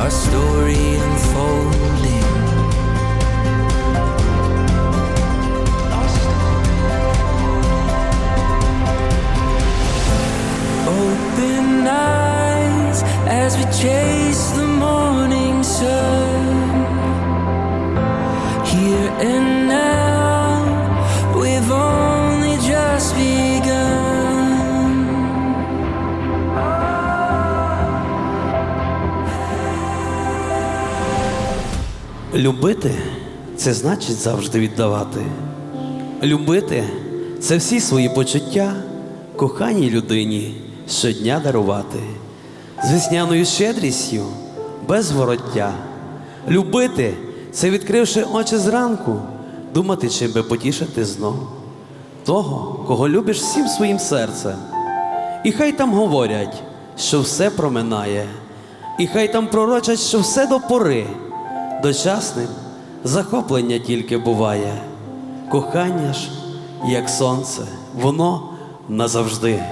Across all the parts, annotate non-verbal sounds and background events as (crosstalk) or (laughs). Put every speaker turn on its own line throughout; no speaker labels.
our story unfolding. Open eyes as we chase the
Любити це значить завжди віддавати. Любити це всі свої почуття коханій людині щодня дарувати. З весняною щедрістю, без вороття. Любити це відкривши очі зранку, думати, чим би потішити знов. Того, кого любиш всім своїм серцем. І хай там говорять, що все проминає, і хай там пророчать, що все до пори. Дочасним захоплення тільки буває. Кохання ж, як сонце, воно назавжди.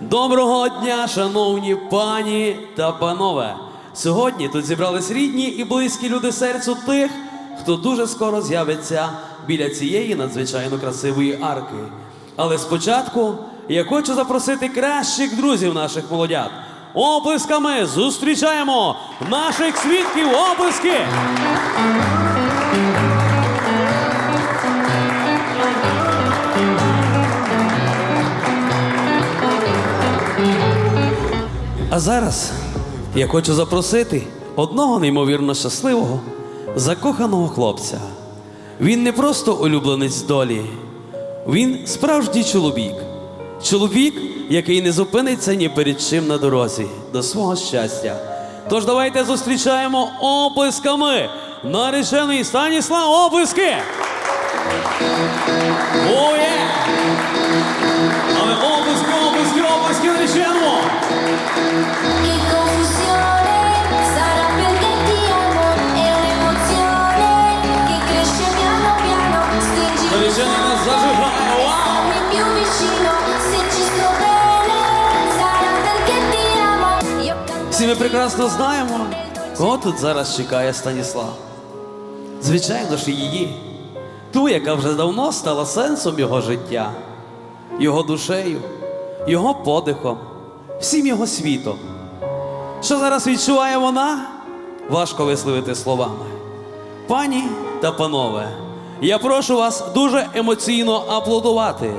Доброго дня, шановні пані та панове! Сьогодні тут зібрались рідні і близькі люди серцю тих, хто дуже скоро з'явиться біля цієї надзвичайно красивої арки. Але спочатку я хочу запросити кращих друзів наших молодят. Оплесками зустрічаємо наших свідків оплески! А зараз я хочу запросити одного неймовірно щасливого, закоханого хлопця. Він не просто улюбленець долі, він справжній чоловік. Чоловік, який не зупиниться ні перед чим на дорозі до свого щастя. Тож давайте зустрічаємо облисками наречений Станіслав Оплески! Oh, Але ми прекрасно знаємо, кого тут зараз чекає Станіслав. Звичайно ж, її, ту, яка вже давно стала сенсом його життя, його душею, його подихом, всім його світом. Що зараз відчуває вона, важко висловити словами. Пані та панове, я прошу вас дуже емоційно аплодувати,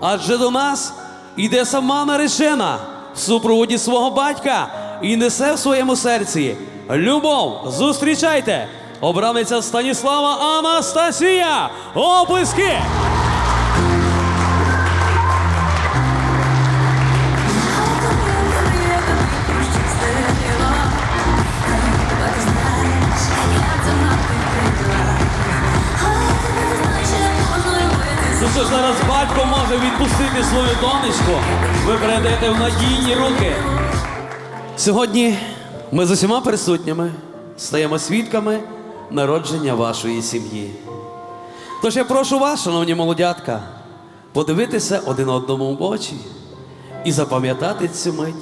адже до нас іде сама наречена в супроводі свого батька і несе в своєму серці любов. Зустрічайте! Обраниця Станіслава Анастасія! Оплески! Ну зараз батько може відпустити свою донечку. Ви перейдете в надійні руки. Сьогодні ми з усіма присутніми стаємо свідками народження вашої сім'ї. Тож я прошу вас, шановні молодятка, подивитися один одному в очі і запам'ятати цю мить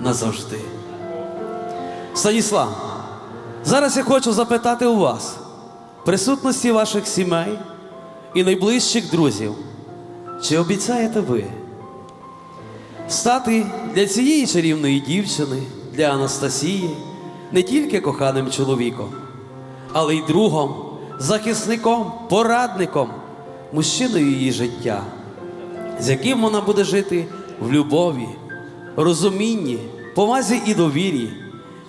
назавжди. Станіслав, зараз я хочу запитати у вас, присутності ваших сімей і найближчих друзів, чи обіцяєте ви стати для цієї чарівної дівчини, для Анастасії, не тільки коханим чоловіком, але й другом, захисником, порадником, мужчиною її життя, з яким вона буде жити в любові, розумінні, повазі і довірі.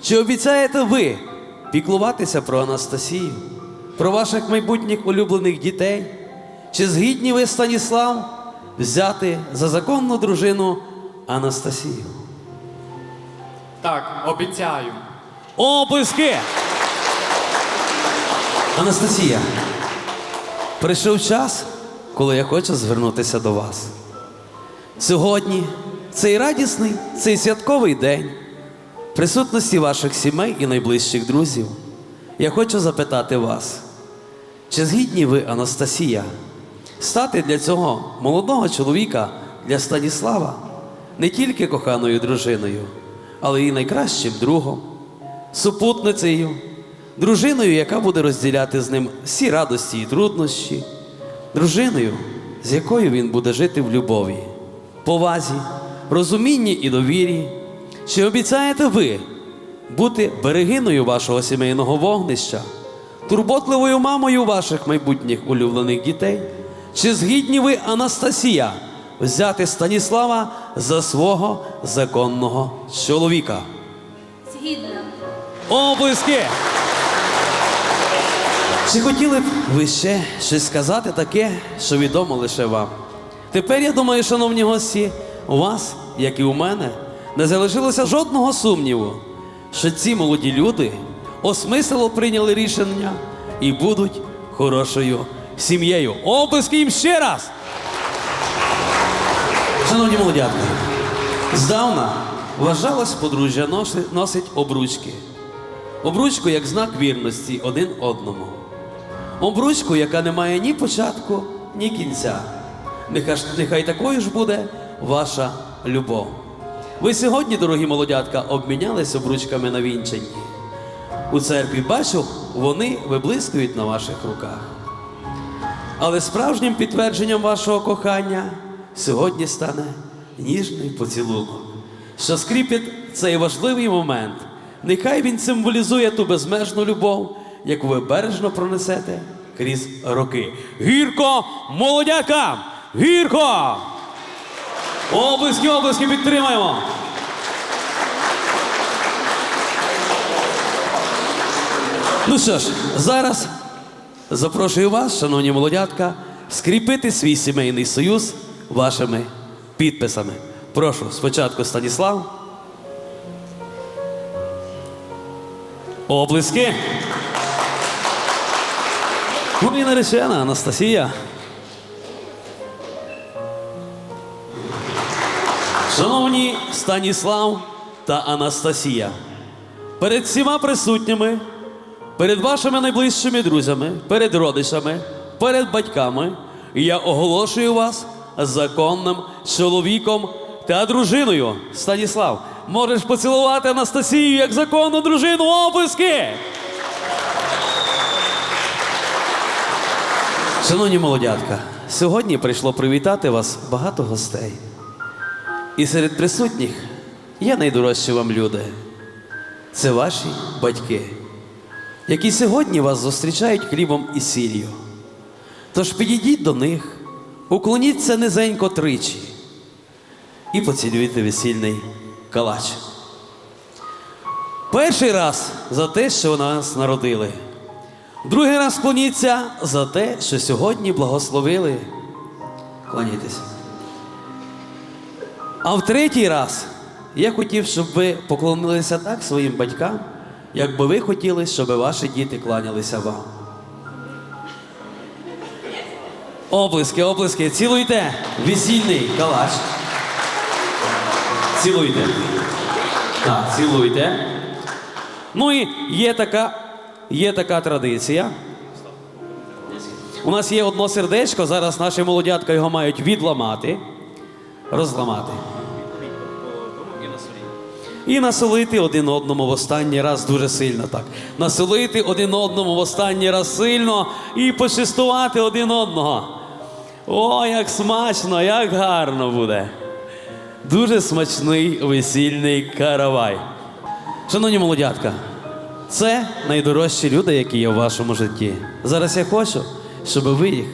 Чи обіцяєте ви піклуватися про Анастасію, про ваших майбутніх улюблених дітей? Чи згідні ви, Станіслав, взяти за законну дружину Анастасію?
Так, обіцяю.
Оплески! Анастасія, прийшов час коли я хочу звернутися до вас. Сьогодні цей радісний, цей святковий день, в присутності ваших сімей і найближчих друзів, я хочу запитати вас, чи згідні ви, Анастасія, стати для цього молодого чоловіка, для Станіслава, не тільки коханою дружиною, але й найкращим другом, супутницею, дружиною, яка буде розділяти з ним всі радості і труднощі, дружиною, з якою він буде жити в любові, повазі, розумінні і довірі. Чи обіцяєте ви бути берегиною вашого сімейного вогнища, турботливою мамою ваших майбутніх улюблених дітей? Чи згідні ви, Анастасія, взяти Станіслава за свого законного чоловіка?
Згідно.
Облиски! Чи хотіли б ви ще щось сказати таке, що відомо лише вам? Тепер я думаю, шановні гості, у вас, як і у мене, не залишилося жодного сумніву, що ці молоді люди осмислило прийняли рішення і будуть хорошою сім'єю. Облиски їм ще раз! Шановні молодятки, здавна вважалось, подружжя носить обручки. Обручку як знак вірності один одному. Обручку, яка не має ні початку, ні кінця. Нехай, нехай такою ж буде ваша любов. Ви сьогодні, дорогі молодятка, обмінялись обручками на вінчанні. У церкві бачу, вони виблискують на ваших руках. Але справжнім підтвердженням вашого кохання сьогодні стане ніжний поцілунок, що скріпить цей важливий момент. Нехай він символізує ту безмежну любов, яку ви бережно пронесете крізь роки. Гірко, молодяка! Гірко! Облиски, облиски підтримаємо! Ну що ж, зараз запрошую вас, шановні молодятка, скріпити свій сімейний союз вашими підписами. Прошу, спочатку Станіслав. Облиски. Ну і наречена Анастасія. Шановні Станіслав та Анастасія, перед всіма присутніми перед вашими найближчими друзями, перед родичами, перед батьками я оголошую вас законним чоловіком та дружиною. Станіслав, можеш поцілувати Анастасію як законну дружину облиски. Шановні молодятка, сьогодні прийшло привітати вас багато гостей. І серед присутніх є найдорожчі вам люди. Це ваші батьки які сьогодні вас зустрічають хлібом і сіллю. Тож підійдіть до них, уклоніться низенько тричі і поцілюйте весільний калач. Перший раз за те, що нас народили. Другий раз клоніться за те, що сьогодні благословили. Клоніться. А в третій раз я хотів, щоб ви поклонилися так своїм батькам, як би ви хотіли, щоб ваші діти кланялися вам. Облиски, облиски, цілуйте весільний калач. Цілуйте. Так, цілуйте. Ну і є така, є така традиція. У нас є одно сердечко, зараз наші молодятка його мають відламати, розламати. І насолити один одному в останній раз дуже сильно так. Насолити один одному в останній раз сильно і почастувати один одного. О, як смачно, як гарно буде. Дуже смачний весільний каравай. Шановні молодятка, це найдорожчі люди, які є в вашому житті. Зараз я хочу, щоб ви їх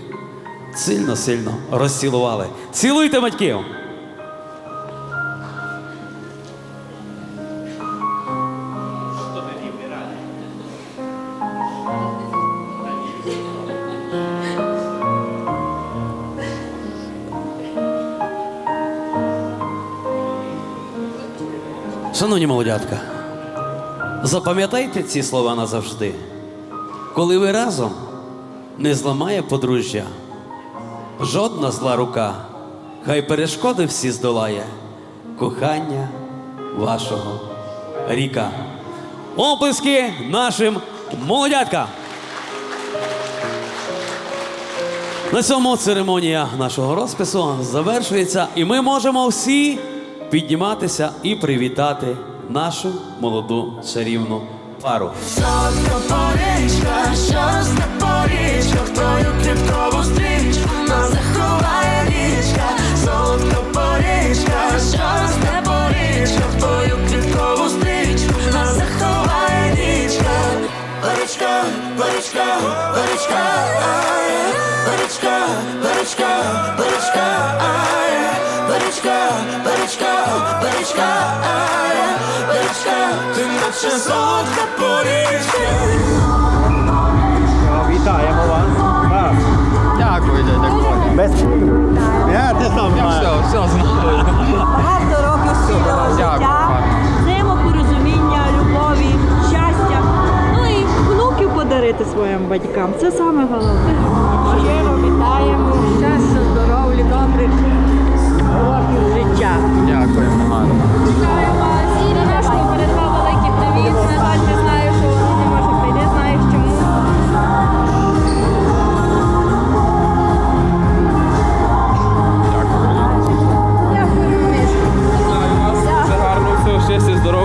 сильно-сильно розцілували. Цілуйте батьків! Шановні молодятка, запам'ятайте ці слова назавжди. Коли ви разом не зламає подружжя, жодна зла рука, хай перешкоди всі здолає, кохання вашого ріка. Оплески нашим молодяткам! На цьому церемонія нашого розпису завершується, і ми можемо всі підніматися і привітати нашу молоду чарівну пару.
Солодка порічка, щасна порічка, твою квіткову стрічку нас заховає річка, порічка, ай, ти наче солодка порічка.
Вітаємо вас.
Дякую, дядя Коля.
Без... Я, ти сам
Я все, все знаю.
Багато років спільного життя, взаємопорозуміння, любові, щастя. Ну і внуків подарити своїм батькам. Це саме головне.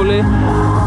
Щастя,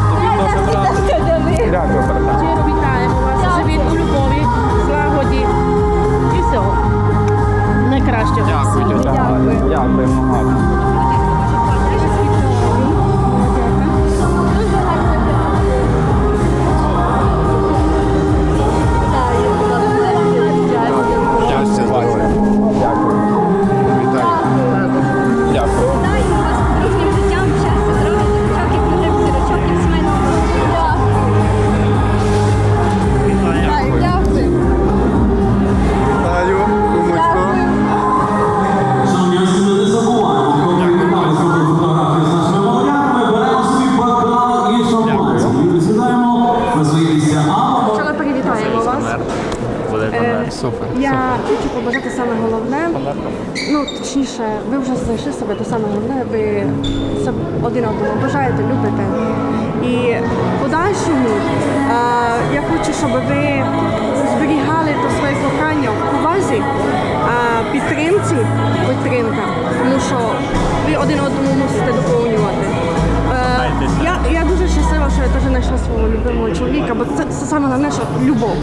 один одному мусите доповнювати. Е, я, я дуже щаслива, що я теж знайшла свого любимого чоловіка, бо це, це саме головне, що любов.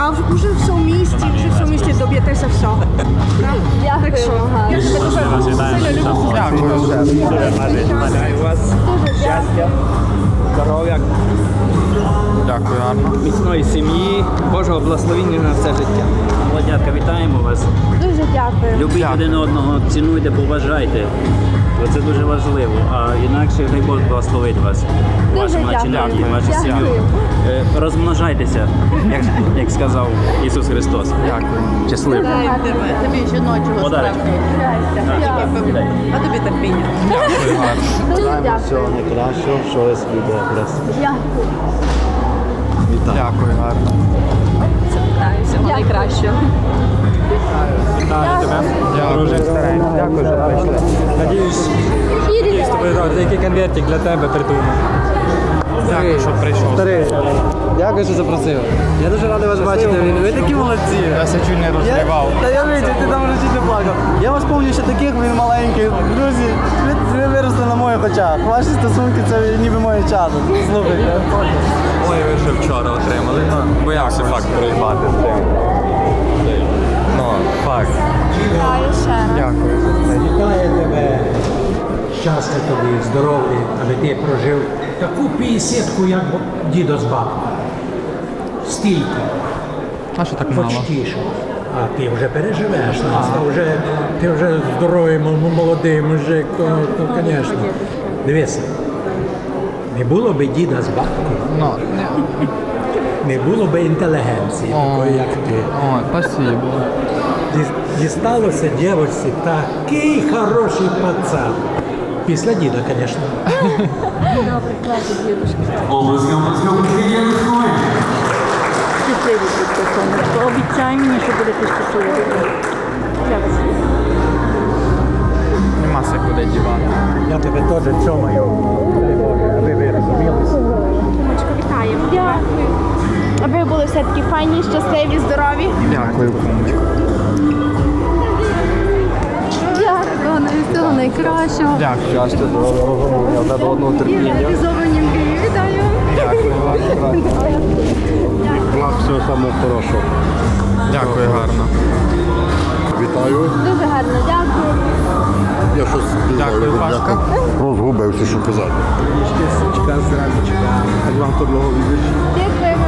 А вже в цьому місті, вже в цьому місті доб'єтеся всього. Так? Так що я тебе дуже сильно люблю.
Дякую.
Вас. Щастя, здоров'я,
Дякую, гарно.
міцної сім'ї, Божого благословення на все життя.
Молодятка, вітаємо вас.
Дуже дякую.
Любіть
Дякую.
один одного, цінуйте, поважайте. Бо це дуже важливо. А інакше хай Бог благословить вас.
дякую.
начинанні, вашу сім'ю. Е, Розмножайтеся, як, як сказав Ісус Христос.
Дякую.
Щасливо.
Тобі жіночого
Подарочок. Віддай.
а тобі терпіння.
Дякую.
Всього найкращого, що ви собі добре.
Дякую, гарно.
Всього найкращого.
Вітаю тебе. Дякую.
Дякую, що прийшли.
Надіюсь,
Надіюсь, тобі який конвертик для тебе придумав.
Дякую, що прийшов.
Старий, дякую, що запросив. Я дуже радий вас бачити. Ви, такі молодці.
Я се чуть не розривав.
Та я бачу, ти там вже чуть не плакав. Я вас пам'ятаю ще таких, ви маленьких. Друзі, ви, ви виросли на моїх очах. Ваші стосунки це ніби моє чадо. Слухайте.
Ви ще вчора отримали. Ну, боявся факт проїбати з тим. Ну, факт. Дякую.
Вітаю тебе, щастя тобі, здоров'я, аби ти прожив таку п'ятдесятку, як дідо з бабкою. Стільки,
А що так мало?
почтіше. А ти вже переживеш нас, а вже, ти вже здоровий, молодий мужик, то, звісно. Дивися, не було би діда з бабкою,
Ну,
не було би інтелігенції, такої, як ти.
ой, спасибо.
Дісталося дівчинці такий хороший пацан. Після діда, звісно.
Облеском,
Щасливі будьте. Обіцяй мені, що будете щасливі.
Нема се куди дівати.
Я тебе теж цьомаю.
Дякую. Аби ви були все-таки файні, щасливі, здорові.
Дякую, кумочку.
Дякую, на всього найкращого.
Дякую. Щастя, розуміння, одне до одного терпіння.
Реалізовані мрії. Вітаю. (laughs)
Дякую вам.
Всього самого хорошого.
Дякую гарно.
Вітаю.
Дуже гарно, дякую.
Я щось
Дякую, Пашка.
розгубився, що казати.
Щастячка, здравічка.
Хай вам то довго відвічі.
Дякуємо.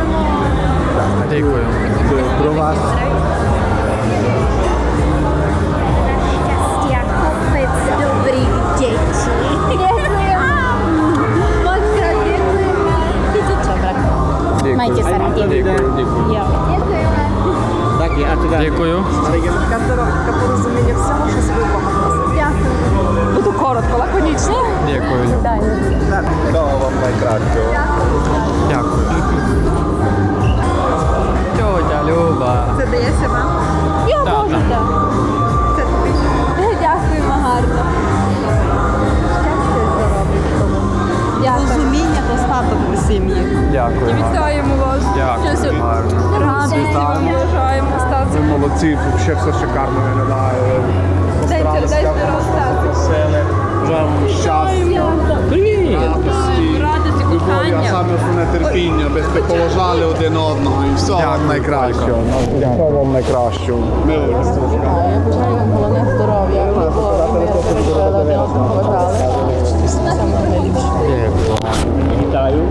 Дякую.
Про вас.
Щастя, хлопець добрих дітей.
Дякуємо. Моцно дякуємо. Майте сара.
Дякую, дякую. Дякую.
порозуміння всього, що собі Бога Буду коротко, лаконічно.
Дякую.
Всього вам найкращого.
Дякую. Тьотя Люба.
Це дається вам.
Я можете.
Це тобі.
Дякуємо гарно. Дякую.
Розуміння, достаток у сім'ї.
Дякую.
Вітаємо вас.
Дякую.
Радості вам бажаємо
молодці, взагалі все шикарно виглядає.
Постаралися,
весели, бажаємо вам саме терпіння, без поважали один одного і всього вам найкращого. Ну,
я бажаю головне здоров'я. Вітаю.